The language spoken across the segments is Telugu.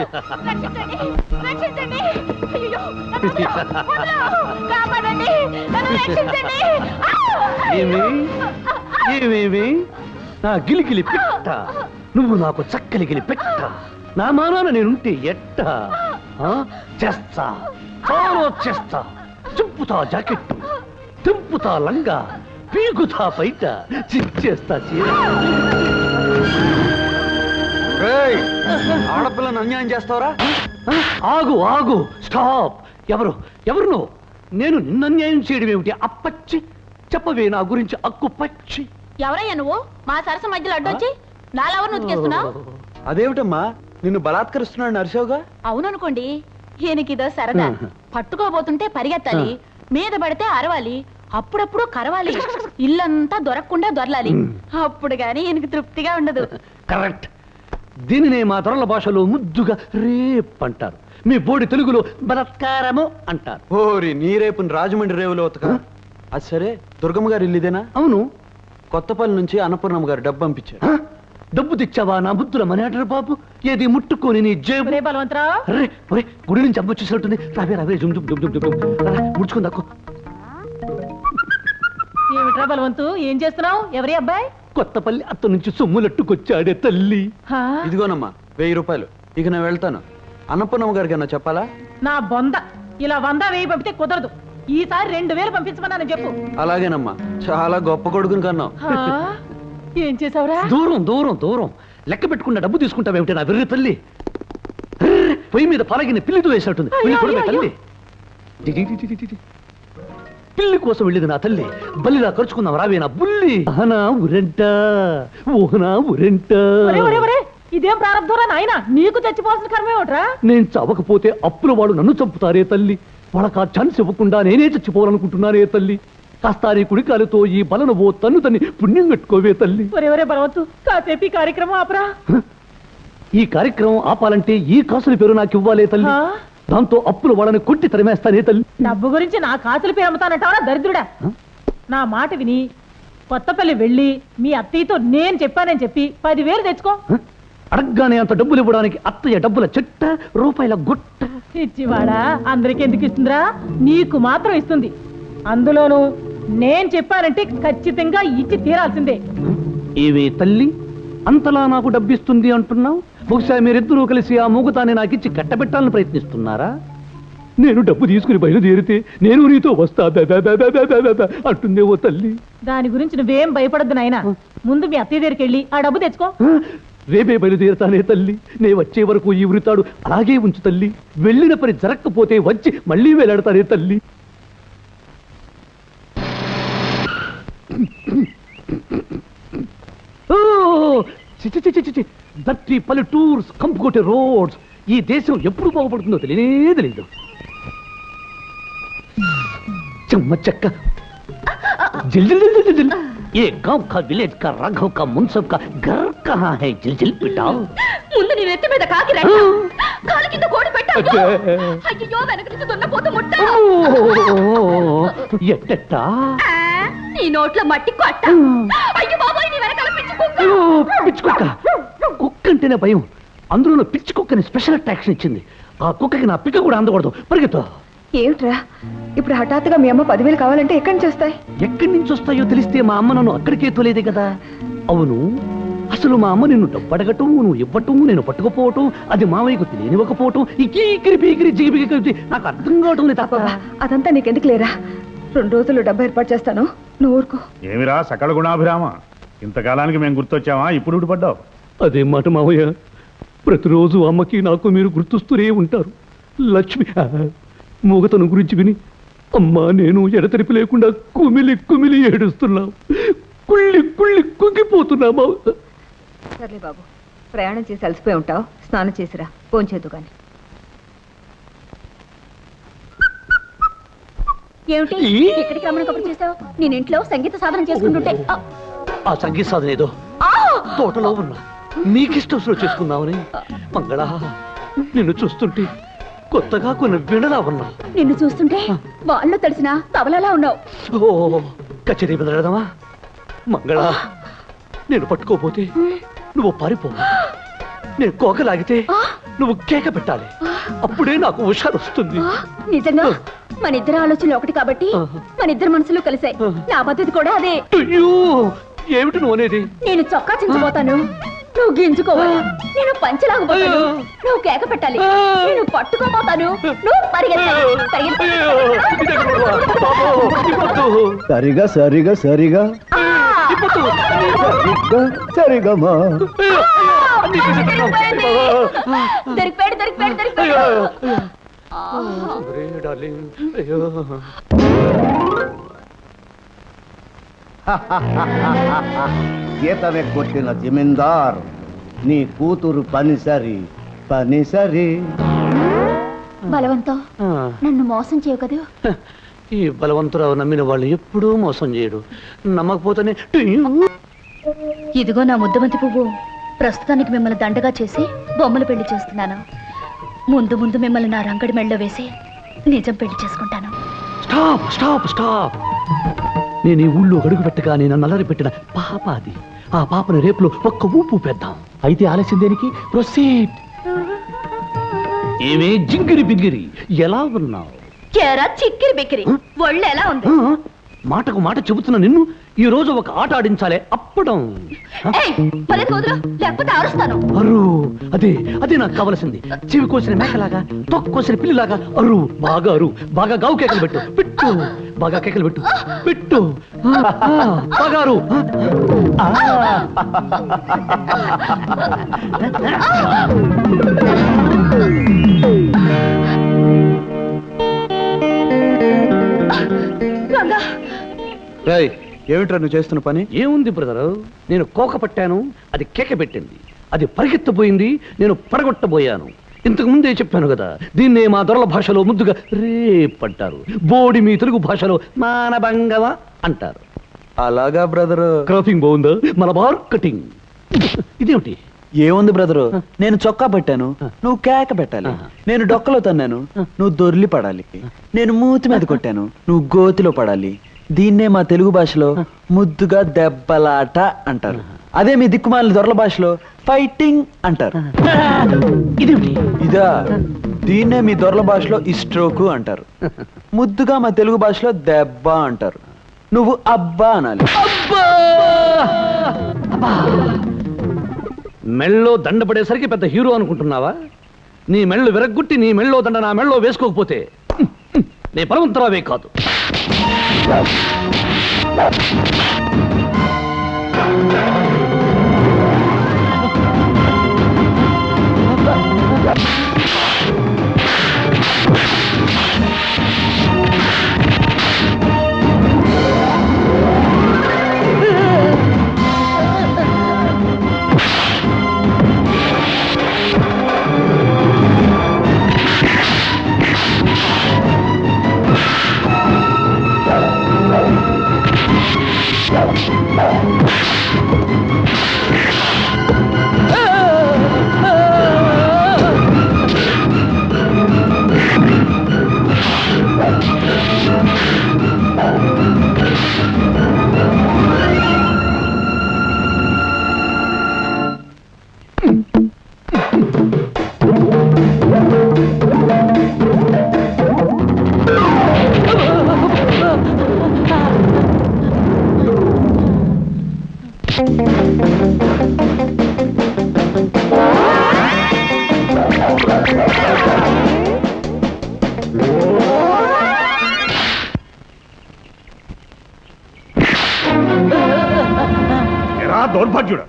రక్షించండి. రక్షించండి. అయ్యో కాపాడండి. నన్ను రక్షించండి. ఏమి? ఏమేమి? నా గిలిగిలి పెట్ట. నువ్వు నాకు చక్కలిగిలి పెట్ట. నా మానాన నేనుంటే ఎట్ట? ఆ? చేస్తా. చాలా చేస్తా. చింపుతా జాకెట్టు. తింపుతా లంగా. పీకుతా బయట చిచ్చేస్తా చీర. ఆడపిల్లను అన్యాయం చేస్తావరా? ఆగు ఆగు స్టాప్. ఎవరు? ఎవరు నువ్వు? నేను నిన్న అన్యాయం చేయడం ఏమిటి? అప్పచ్చి చెప్పవే నా గురించి అక్కు పచ్చి. ఎవరయ్యా నువ్వు? మా సరస మధ్యలో అడ్డొచ్చి నాలెవరు నుతికేస్తున్నావు అదేమిటమ్మా? నిన్ను బలాత్కరిస్తున్నాడు నరసోగా అవుననుకోండి. ఈయనకిదో సరదా. పట్టుకోబోతుంటే పరిగెత్తాలి. మీద పడితే అరవాలి. అప్పుడప్పుడు కరవాలి. ఇల్లంతా దొరకకుండా దొరలాలి. అప్పుడు గాని ఈయనకి తృప్తిగా ఉండదు. కరెక్ట్. దీనినే మా తరల భాషలో ముద్దుగా రేప్ అంటారు. మీ బోడి తెలుగులో బలత్కారము అంటారు. ఓరి నీ రేపుని రాజమండ్రి రేవులో ఉతక. అది సరే దుర్గమ్మ గారు ఇల్లు ఇదేనా? అవును. కొత్తపల్లి నుంచి అన్నపూర్ణమ్మ గారు డబ్బు పంపించారు? డబ్బు తెచ్చావా నా బుద్ధుల మనేటరు బాబు? ఏది ముట్టుకొని నీ జేబు? ఒరే బలవంతరావు. అరే ఒరే గుడి నుంచి అమ్మ వచ్చేసినట్టుంది. రావే రావే జుమ్ జుమ్ జుమ్ జుమ్ జుమ్. రా, ముడుచుకుంది అక్కు ఏమిట్రా బలవంతు? ఏం చేస్తున్నావు? ఎవరి అబ్బాయి? కొత్తపల్లి అత్త నుంచి సొమ్ములట్టుకొచ్చాడే తల్లి? ఇదిగోనమ్మా వెయ్యి రూపాయలు. ఇక నేను వెళ్తాను. అన్నపూర్ణమ్మ గారికి అన్న చెప్పాలా? నా బొంద. ఇలా వంద వేయి పంపితే కుదరదు. ఈసారి రెండు వేలు పంపించమన్నాను చెప్పు. అలాగేనమ్మా చాలా గొప్ప కొడుకుని కన్నావు? ఏం చేసావురా? దూరం దూరం దూరం. లెక్క పెట్టుకున్న డబ్బు తీసుకుంటావేమిటి నా వెర్రి తల్లి? పొయ్యి మీద పలగిన పిల్లితో వేసినట్టుంది చూడవే తల్లి. డి, డి, డి, డి, డి, డి. పిల్లి కోసం వెళ్ళేది నా తల్లి. బల్లిలా ఖర్చుకుందాం రావే నా బుల్లి. అహనా ఉరెంట ఓహనా ఉరెంట ఒరే ఒరే ఒరే ఇదేం ప్రారంభంరా నాయన? నీకు చచ్చిపోవాల్సిన కర్మే ఒకట్రా నేను చవకపోతే అప్పుల వాడు నన్ను చంపుతారే తల్లి. వాళ్ళకి ఆ ఛాన్స్ ఇవ్వకుండా నేనే చచ్చిపోవాలనుకుంటున్నానే తల్లి. కాస్త నీ కుడికాలతో ఈ బలను ఓ తన్ను తన్ని పుణ్యం కట్టుకోవే తల్లి. ఒరే ఒరే బలవంతు కాసేపు ఈ కార్యక్రమం ఆపరా. ఈ కార్యక్రమం ఆపాలంటే ఈ కాసుల పేరు నాకు ఇవ్వాలే తల్లి? దాంతో అప్పుల వాళ్ళని కొట్టి తరిమేస్తానే తల్లి. డబ్బు గురించి నా కాసులు పేరు అమ్ముతానంటావరా దరిద్రుడా? నా మాట విని కొత్తపల్లి వెళ్ళి మీ అత్తయ్యతో నేను చెప్పానని చెప్పి పదివేలు తెచ్చుకో? అడగ్గానే అంత డబ్బులు ఇవ్వడానికి అత్తయ్య డబ్బుల చెట్ట రూపాయల గుట్ట. ఇచ్చివాడా అందరికి ఎందుకు ఇస్తుందిరా? నీకు మాత్రం ఇస్తుంది. అందులోను నేను చెప్పానంటే ఖచ్చితంగా ఇచ్చి తీరాల్సిందే. ఏవే తల్లి? అంతలా నాకు డబ్బిస్తుంది అంటున్నావు? బహుశా మీరిద్దరూ కలిసి ఆ మూగతాన్ని నాకు ఇచ్చి కట్టబెట్టాలని ప్రయత్నిస్తున్నారా? నేను డబ్బు తీసుకుని బయలుదేరితే నేను నీతో వస్తా అంటుందే ఓ తల్లి. దాని గురించి నువ్వేం భయపడద్దు నాయనా. ముందు మీ అత్తయ్య దగ్గరికి వెళ్ళి ఆ డబ్బు తెచ్చుకో? రేపే బయలుదేరుతానే తల్లి. నే వచ్చే వరకు ఈ వృతాడు అలాగే ఉంచు తల్లి. వెళ్ళిన పని జరగకపోతే వచ్చి మళ్ళీ వేలాడతానే తల్లి ఓ చిచి దట్టి పల్లెటూర్స్ కంపుకొట్టే రోడ్స్. ఈ దేశం ఎప్పుడు బాగుపడుతుందో తెలియనే తెలియదు చెమ్మ చెక్క. ఏ గావ్ కా విలేజ్ కా రాఘవ్ కా మున్సబ్ కా కహా హై జిల్ జిల్ ముందు నీ నెత్తి మీద కాకి కాలు కింద కోడి అయ్యో వెనక నుంచి ముట్టా. ఎట్టట్టా? నీ నోట్లో మట్టి కొట్ట. అయ్యో అయ్యో, పిచ్చి కుక్క. కుక్క అంటేనే భయం. అందులో పిచ్చి కుక్కని స్పెషల్ అట్రాక్షన్ ఇచ్చింది. ఆ కుక్కకి నా పిక్క కూడా అందకూడదు. పరిగెత్తు. ఏమిట్రా? ఇప్పుడు హఠాత్తుగా మీ అమ్మ పదివేలు కావాలంటే ఎక్కడి నుంచి వస్తాయి? ఎక్కడి నుంచి వస్తాయో తెలిస్తే మా అమ్మ నన్ను అక్కడికే తోలేదే కదా. అవును. అసలు మా అమ్మ నిన్ను డబ్బు అడగటం నువ్వు ఇవ్వటం నేను పట్టుకుపోవటం అది మామయ్యకు తెలియనివ్వకపోవటం ఈ కీకిరి పీకిరి జిగిపిగి కలిపి నాకు అర్థం కావటం లేదు అదంతా నీకెందుకు లేరా? రెండు రోజులు డబ్బు ఏర్పాటు చేస్తాను. నువ్వు ఊరుకో. ఏమిరా సకల గుణాభిరామ? ఇంతకాలానికి మేము గుర్తొచ్చామా? ఇప్పుడు ఊడిపడ్డావు అదే మాట మావయ్య. ప్రతిరోజు అమ్మకి నాకు మీరు గుర్తుస్తూనే ఉంటారు. లక్ష్మి మూగతనం గురించి విని అమ్మా నేను ఎడతెరిపి లేకుండా కుమిలి కుమిలి ఏడుస్తున్నాం. కుళ్ళి కుళ్ళి కుంగిపోతున్నా సర్లే బాబు ప్రయాణం చేసి అలసిపోయి ఉంటావు. స్నానం చేసిరా ఫోన్ చేద్దు కానీ ఏమిటి? ఈ? ఎక్కడికి రమ్మని కబురు చేసావు? నేను ఇంట్లో సంగీత సాధన చేసుకుంటుంటే ఆ, ఆ సంగీత సాధన ఏదో. ఆ! తోటలో ఉన్నా నీకిష్టం చేసుకుందామని. మంగళ నిన్ను చూస్తుంటే కొత్తగా కొన్ని వినలా ఉన్నా. నిన్ను చూస్తుంటే వాళ్ళు తడిసిన తవలలా ఉన్నావు. ఓ కచేరీ బెదరడమా మంగళ నేను పట్టుకోపోతే నువ్వు పారిపో. నేను కోకలాగితే నువ్వు కేక పెట్టాలి. అప్పుడే నాకు హుషారు వస్తుంది. నిజంగా? మన ఇద్దరు ఆలోచనలు ఒకటి కాబట్టి మన ఇద్దరు మనసులు కలిసాయి. నా పద్ధతి కూడా అదే. ఏమిటి నువ్వు అనేది? నేను చొక్కా చించిపోతాను. నువ్వు గింజుకోవాలి. నేను పంచలాగపోతాను. నువ్వు కేక పెట్టాలి. నేను పట్టుకోపోతాను నువ్వు. సరిగా సరిగా సరిగా. సరిగమా. దొరికిపోయాడు దొరికిపోయాడు అయ్యో, దొరికిపోయాడు. గీతమే కొట్టిన జమీందార్ నీ కూతురు పనిసరి పనిసరి. బలవంతం నన్ను మోసం చేయవు కదా? ఈ బలవంతురావు నమ్మిన వాళ్ళు ఎప్పుడూ మోసం చేయడు నమ్మకపోతేనే. ఇదిగో నా ముద్దబంతి పువ్వు. ప్రస్తుతానికి మిమ్మల్ని దండగా చేసి బొమ్మలు పెళ్ళి చేస్తున్నాను. ముందు ముందు మిమ్మల్ని నా రంగడి మెళ్ళలో వేసి నిజం పెళ్ళి చేసుకుంటాను. Stop stop stop. నేను ఈ ఊళ్ళో అడుగు పెట్టగానే నన్ను అల్లరి పెట్టిన పాప అది. ఆ పాపని రేపులో ఒక్క ఊపు పెద్దాం అయితే ఆలస్యం దేనికి? ప్రొసీడ్ ఏమే జింగిరి బింగిరి? ఎలా ఉన్నావు? కేరా చిక్కిరి బిక్కిరి. ఒళ్ళు ఎలా ఉంది? మాటకు మాట చెబుతున్న నిన్ను ఈ రోజు ఒక ఆట ఆడించాలే అప్పడం. అరు. అదే అదే నాకు కావలసింది. చెవి కోసిన మేకలాగా తొక్కు కోసిన పిల్లిలాగా అరు బాగా అరు బాగా గావు కేకలు పెట్టు. పెట్టు. బాగా కేకలు పెట్టు. పెట్టు. రేయ్ ఏమిట్రా నువ్వు చేస్తున్న పని? ఏముంది బ్రదరు? నేను కోక పట్టాను అది కేక పెట్టింది. అది పరిగెత్తబోయింది నేను పడగొట్టబోయాను. ఇంతకు ముందే చెప్పాను కదా దీన్నే మా దొరల భాషలో ముద్దుగా రేపంటారు బోడి మీ తెలుగు భాషలో మానభంగవ అంటారు. అలాగా బ్రదరు? క్రాపింగ్ బాగుందా? మలబార్ కటింగ్. ఇదేమిటి? ఏముంది బ్రదరు? నేను చొక్కా పెట్టాను నువ్వు కేక పెట్టాలి. నేను డొక్కలో తన్నాను నువ్వు దొర్లి పడాలి. నేను మూతి మీద కొట్టాను నువ్వు గోతిలో పడాలి. దీన్నే మా తెలుగు భాషలో ముద్దుగా దెబ్బలాట అంటారు. అదే మీ దిక్కుమాలిన దొరల భాషలో ఫైటింగ్ అంటారు. ఇదేమిటి ఇదా దీన్నే మీ దొరల భాషలో ఇస్ట్రోకు అంటారు. ముద్దుగా మా తెలుగు భాషలో దెబ్బ అంటారు. నువ్వు అబ్బా అనాలి! మెళ్ళో దండ పడేసరికి పెద్ద హీరో అనుకుంటున్నావా? నీ మెళ్ళు విరగ్గొట్టి నీ మెళ్ళో దండ నా మెళ్ళో వేసుకోకపోతే నీ పరమంతరావే కాదు. Thank you. దౌర్భాగ్యుడు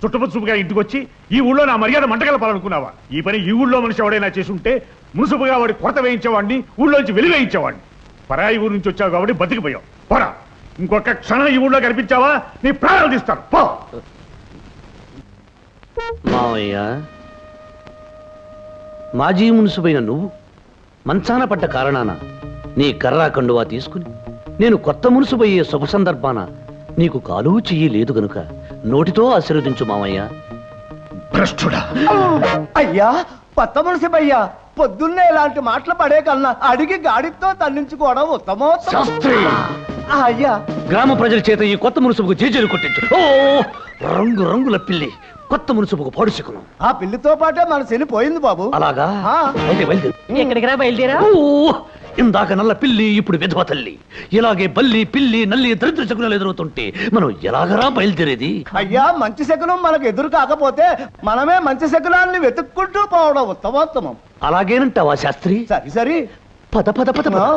చుట్టుపచ్చుపుగా ఇంటికి వచ్చి ఈ ఊళ్ళో నా మర్యాద మంటగలపాలనుకున్నావా? ఈ పని ఈ ఊళ్ళో మనిషి ఎవడైనా చేసుంటే మునుసుపుగా వాడి కొరత వేయించేవాడిని ఊళ్ళోంచి వెలివేయించేవాడిని పరాయి ఊరు నుంచి వచ్చావు కాబట్టి బతికిపోయావు పోరా. ఇంకొక క్షణం ఈ ఊళ్ళో కనిపించావా? నీ ప్రాణాలు తీస్తాను. పో. మావయ్య మాజీ మున్సిపోయిన నువ్వు మంచాన పడ్డ కారణాన నీ కర్రా కండువా తీసుకుని నేను కొత్త మున్సిపయ్యే శుభ సందర్భాన నీకు కాలు చెయ్యి లేదు గనుక నోటితో ఆశీర్వదించు మావయ్య భ్రష్టుడా! అయ్యా కొత్త మున్సిపయ్యా పొద్దున్నే ఇలాంటి మాటలు పడే కన్నా అడిగి గాడితో తన్నించుకోవడం శాస్త్రి! ఆ, అయ్యా. గ్రామ ప్రజల చేత ఈ కొత్త మున్సబుకు జేజేలు కొట్టించు. ఓ రంగు రంగుల పిల్లి కొత్త మున్సబుకు పాడుచుకును ఆ పిల్లితో పాటే మన శని పోయింది బాబు. అలాగా? ఆ. అయితే బయలుదేరు. ఎక్కడికి రా బయలుదేరా? ఓ ఇందాక నల్ల పిల్లి ఇప్పుడు విధవ తల్లి. ఇలాగే బల్లి పిల్లి నల్లి దరిద్ర శకునాలు ఎదురవుతుంటే మనం ఎలాగరా బయలుదేరేది? అయ్యా మంచి శకునం మనకు ఎదురు కాకపోతే మనమే మంచి శకునాన్ని వెతుక్కుంటూ పోవడం ఉత్తమోత్తమం. అలాగేనంటావా శాస్త్రి? సరి సరి. పద పద పద పద.